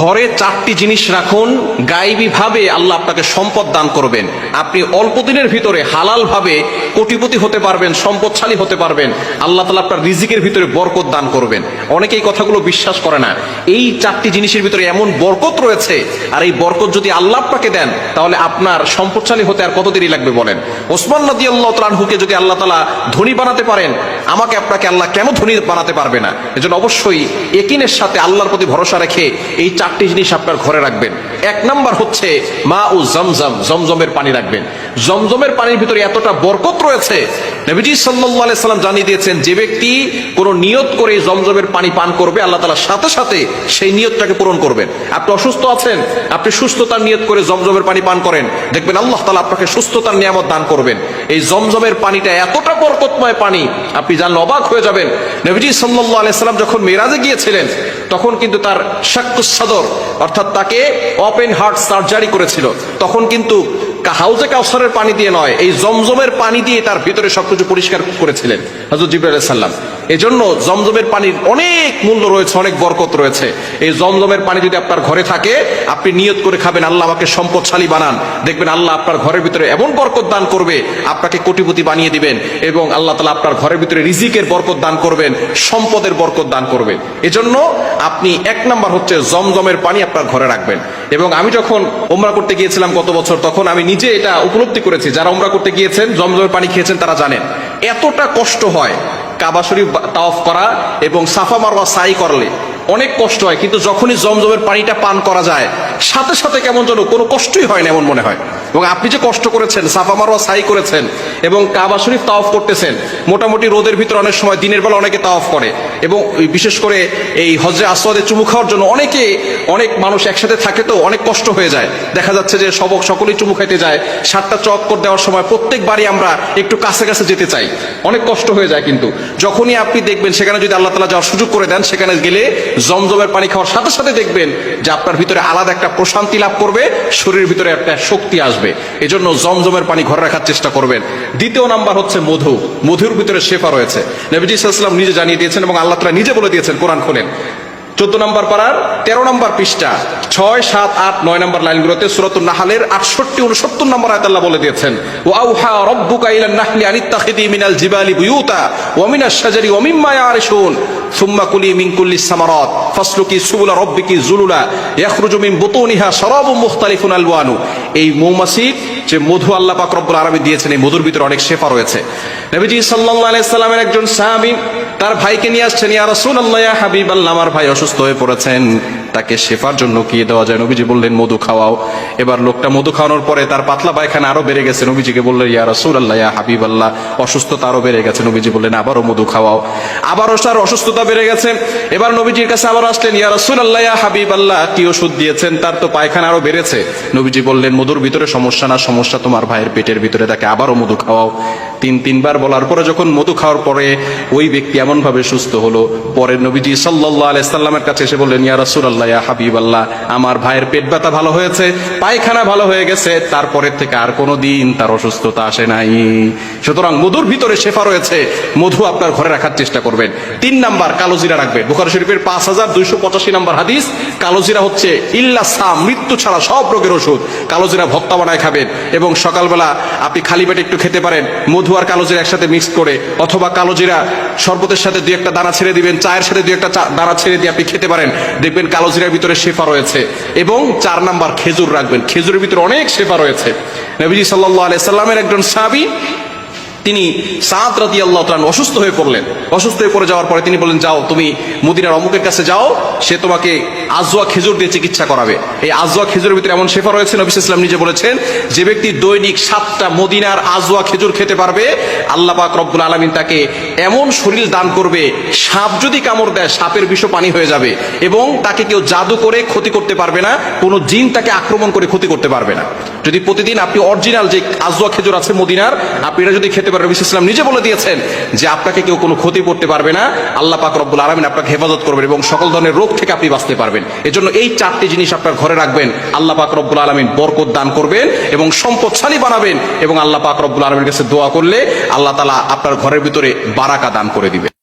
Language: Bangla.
ঘরে চারটি জিনিস রাখুন গাইবী ভাবে আল্লাহ আপনাকে সম্পদ দান করবেন। আপনি অল্প দিনের ভিতরে হালাল ভাবে কোটিপতি হতে পারবেন, সম্পদশালী হতে পারবেন। আল্লাহ তালা আপনার রিজিকের ভিতরে বরকত দান করবেন। অনেকে এই কথাগুলো বিশ্বাস করে না। এই চারটি জিনিসের ভিতরে এমন বরকত রয়েছে, আর এই বরকত যদি আল্লাহ আপনাকে দেন, তাহলে আপনার সম্পদশালী হতে আর কত দেরি লাগবে বলেন? ওসমান নদী আল্লাহ তালহুকে যদি আল্লাহ তালা ধনী বানাতে পারেন, আমাকে আপনাকে আল্লাহ কেন ধনী বানাতে পারবে না? এজন্য অবশ্যই একিনের সাথে আল্লাহর প্রতি ভরসা রেখে এই চারটি জিনিস আপনার ঘরে রাখবেন। এক নাম্বার হচ্ছে মা ও জমজম, জমজমের পানি রাখবেন। জমজমের পানির ভিতরে এতটা বরকত রয়েছে, নবীজি সাল্লাহ সাল্লাম জানিয়ে দিয়েছেন, যে ব্যক্তি কোনো নিয়ত করে জমজমের পানি পান করবে, আল্লাহ তালা সাথে সাথে সেই নিয়তটাকে পূরণ করবেন। আপনি অসুস্থ আছেন, আপনি সুস্থতার নিয়ত করে জমজমের পানি পান করেন, দেখবেন আল্লাহ তালা আপনাকে সুস্থতার নিয়ামত দান করবেন। এই জমজমের পানিটা এতটা বরকতময় পানি, আপনি জানলে অবাক হয়ে যাবেন। নবীজি সাল্লাহ আলাইসাল্লাম যখন মেরাজে গিয়েছিলেন, তখন কিন্তু তার শাক্কুস অর্থাৎ তাকে ওপেন হার্ট সার্জারি করেছিল। তখন কিন্তু হাউজে কাউসারের পানি দিয়ে নয়, এই জমজমের পানি দিয়ে তার ভিতরে সবকিছু পরিষ্কার করেছিলেন হজরত সাল্লাম এজন্য জমজমের পানির অনেক মূল্য রয়েছে, অনেক বরকত রয়েছে। এই জমজমের পানি যদি আপনার ঘরে থাকে, আপনি নিয়ত করে খাবেন, আল্লাহ আমাকে সম্পদশালী বানান। দেখবেন আল্লাহ আপনার ঘরের ভিতরে এমন বরকত দান করবে, আপনাকে কোটিপতি বানিয়ে দিবেন এবং আল্লাহ তালা আপনার ঘরের ভিতরে রিজিকের বরকত দান করবেন, সম্পদের বরকত দান করবেন এজন্য আপনি এক নাম্বার হচ্ছে জমজমের পানি আপনার ঘরে রাখবেন। এবং আমি যখন ওমরা করতে গিয়েছিলাম গত বছর, তখন আমি নিজে এটা উপলব্ধি করেছি, যারা উমরা করতে গিয়েছেন, জমজমের পানি খেয়েছেন, তারা জানেন। এতটা কষ্ট হয় কাবা শরীফ তাওফ করা এবং সাফা মারওয়া সাই করলে। অনেক কষ্ট হয়, কিন্তু যখনই জমজমের পানিটা পান করা যায় সাথে সাথে কেমন যেন কোনো কষ্টই হয় না এমন মনে হয়। এবং আপনি যে কষ্ট করেছেন, সাফা মারওয়া সাই করেছেন, এবং কাবা শরীফ তাওফ করতেছেন, মোটামুটি রোদের ভিতরে অনেক সময়, দিনের বেলা অনেকে তাওফ করে, এবং বিশেষ করে এই হজরে আসওয়াদে চুমু খাওয়ার জন্য অনেকে, অনেক মানুষ একসাথে থাকে তো অনেক কষ্ট হয়ে যায়। দেখা যাচ্ছে যে সবক সকলেই চুমু খাইতে যায়, সাতটা চক্কর দেওয়ার সময় প্রত্যেকবারই আমরা একটু কাছে কাছে যেতে চাই। অনেক কষ্ট হয়ে যায় কিন্তু। যখনই আপনি দেখবেন সেখানে যদি আল্লাহ তালা যাওয়ার সুযোগ করে দেন, সেখানে গেলে জমজমের পানি খাওয়ার সাথে সাথে দেখবেন যে আপনার ভিতরে আলাদা একটা প্রশান্তি লাভ করবে, শরীরের ভিতরে একটা শক্তি আসবে। এজন্য জমজমের পানি ঘরে রাখার চেষ্টা করবেন। দ্বিতীয় নাম্বার হচ্ছে মধু। মধুর ভিতরে শেফা রয়েছে। নবীজি সাল্লাম নিজে জানিয়ে দিয়েছেন এবং আল্লাহ তালা নিজে বলে দিয়েছেন, কোরআন খোলেন। চোদ্দ নম্বর পাড়ার, তেরো নম্বর পৃষ্ঠা, ছয়, সাত, আট, নয় নম্বর লাইনগুলোতে সুরতুল নাহালের আটষট্টি, উনসত্তর নম্বর আয়তাল্লাহ বলে দিয়েছেন ও আউহা রব্বুকা ইলান নাহলি আনিত্তাখিদি মিনাল জিবালি বুয়ুতা ওয়া মিনাশ শাজারি ওয়া মিম্মা সুম্মা কুলি কুল্লি সামারাত সুবুলা রব্বিকি এই যে মধু আল্লাহ রব্বুল আলামিন দিয়েছেন, এই মধুর ভিতরে অনেক শেফা রয়েছে। নবীজি সাল্লাল্লাহু আলাইহি সাল্লামের একজন সাহাবী তার ভাইকে নিয়ে আসছেন, ইয়া রাসূলুল্লাহ, ইয়া হাবিবাল্লাহ, আমার ভাই অসুস্থ হয়ে পড়েছেন। তাকে শেফার জন্য কি দেওয়া যায়? নবীজি বললেন, মধু খাওয়াও। এবার লোকটা মধু খাওয়ানোর পরে তার পাতলা পায়খানা আরও বেড়ে গেছে। নবীজিকে বললেন, ইয়া রাসূলুল্লাহ, ইয়া হাবিবাল্লাহ, অসুস্থতা আরও বেড়ে গেছে। নবীজি বললেন, আবারও মধু খাওয়াও। আবারও তার অসুস্থতা বেড়ে গেছে। এবার নবীজির কাছে আবার আসলেন, ইয়া রাসূলুল্লাহ, ইয়া হাবিবাল্লাহ, কি ওষুধ দিয়েছেন? তার তো পায়খানা আরও বেড়েছে। নবীজি বললেন, মধুর ভিতরে সমস্যা না, সমস্যা তোমার ভাইয়ের পেটের ভিতরে। তাকে আবারও মধু খাওয়াও। তিন, তিনবার বলার পরে যখন মধু খাওয়ার পরে ওই ব্যক্তি এমন ভাবে সুস্থ হলো। পরে নবীজি সাল্লাহ আলাইসাল্লামের কাছে এসে বললেন, ইয়া ইয়া হাবিবাল্লাহ, আমার ভাইয়ের পেট ব্যথা ভালো হয়েছে, পায়খানা ভালো হয়ে গেছে, তারপরের থেকে আর কোনো দিন তার অসুস্থতা আসে নাই। সুতরাং মধুর ভিতরে শেফা রয়েছে, মধু আপনার ঘরে রাখার চেষ্টা করবেন। তিন নাম্বার, কালো জিরা রাখবেন। বুখারি শরীফের পাঁচ হাজার দুইশো পঁচাশি নাম্বার হাদিস, কালো জিরা হচ্ছে ইল্লা সাম, মৃত্যু ছাড়া সব রোগের ওষুধ। কালো জিরা ভক্তা বানায় খাবেন এবং সকালবেলা আপনি খালি পেটে একটু খেতে পারেন, মধু আর কালো জিরা একসাথে মিক্স করে, অথবা কালো জিরা শরবতের সাথে দুই একটা দানা ছেড়ে দিবেন, চায়ের সাথে দুই একটা দানা ছেড়ে দিয়ে আপনি খেতে পারেন। দেখবেন কালো জিরার ভিতরে শেফা রয়েছে। এবং চার নাম্বার খেজুর রাখবেন। খেজুরের ভিতরে অনেক শেফা রয়েছে। নবীজি সাল্লাহ আলিয়া সাল্লামের একজন সাহাবী তিনি সাত রাতি আল্লাহ তালান অসুস্থ হয়ে পড়লেন। অসুস্থ হয়ে পড়ে যাওয়ার পরে তিনি বললেন, যাও, তুমি মদিনার অমুকের কাছে যাও, সে তোমাকে আজোয়া খেজুর দিয়ে চিকিৎসা করাবে। এই আজোয়া খেজুরের ভিতরে এমন শেফা রয়েছে, নবী ইসলাম নিজে বলেছেন, যে ব্যক্তি দৈনিক সাতটা মদিনার আজোয়া খেজুর খেতে পারবে আল্লাহ পাক রব্বুল আলমিন তাকে এমন শরীর দান করবে, সাপ যদি কামড় দেয়, সাপের বিষ পানি হয়ে যাবে এবং তাকে কেউ জাদু করে ক্ষতি করতে পারবে না, কোনো জিন তাকে আক্রমণ করে ক্ষতি করতে পারবে না। যদি প্রতিদিন আপনি অরিজিনাল যে আজওয়া খেজুর আছে মদিনার, আপনি এটা যদি খেতে পারেন রবি ইসলাম নিজে বলে দিয়েছেন যে আপনাকে কেউ কোনো ক্ষতি করতে পারবে না, আল্লাহ পাক রব্বুল আলমিন আপনাকে হেফাজত করবেন এবং সকল ধরনের রোগ থেকে আপনি বাঁচতে পারবেন। এজন্য এই চারটি জিনিস আপনার ঘরে রাখবেন, আল্লাহ পাক রব্বুল আলমিন বরকত দান করবেন এবং সম্পদশালী বানাবেন এবং আল্লাহ পাক রব্বুল আলমীর কাছে দোয়া করলে আল্লাহ তালা আপনার ঘরের ভিতরে বারাকা দান করে দিবেন